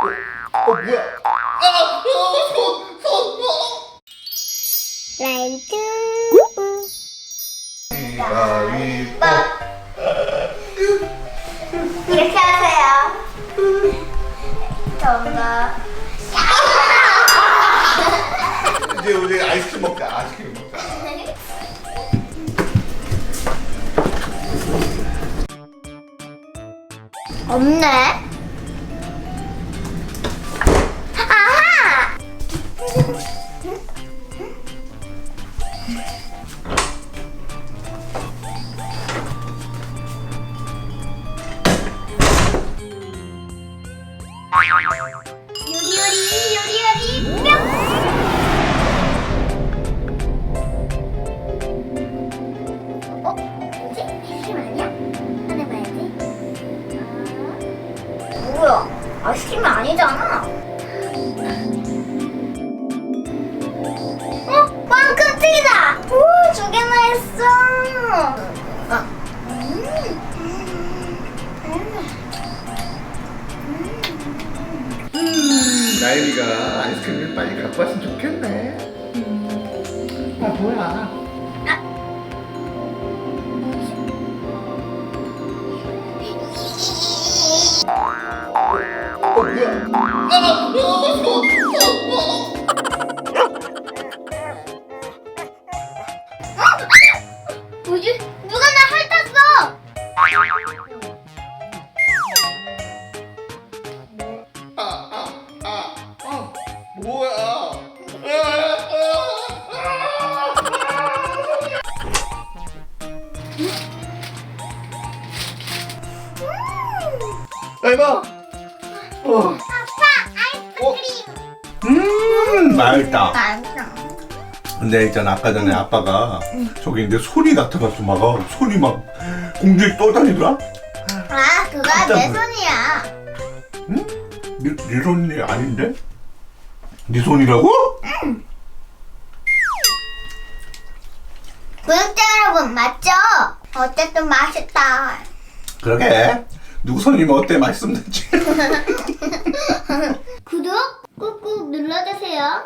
어 뭐야? 아, 어, 손, 손, 어. 라이트 아이스크림 먹자. 아이스크림 먹자. 없네. 뭐야? 아이스크림이 아니잖아. 어? 빵 껍질이다. 오, 두 개나 했어. 아. 음. 나일이가 아이스크림을 빨리 갖고 왔으면 좋겠네. 아 뭐야? 뭐지? 누가 나 핥았어? 아, 아, 아, 아. 어. 아빠 아이스크림. 음, 맛있다. 맛있어. 근데 있잖아 아까 전에 아빠가 저기 이제 소리 나타났어 막 어, 손이 막 공중에 떠다니더라. 아, 그거 깜짝 내 놀- 손이야. 응? 네, 네 손이 아닌데? 네 손이라고? 구독자 여러분 맞죠? 어쨌든 맛있다. 그러게. 누구 손이면 어때 맛있으면 되지. 구독 꾹꾹 눌러주세요.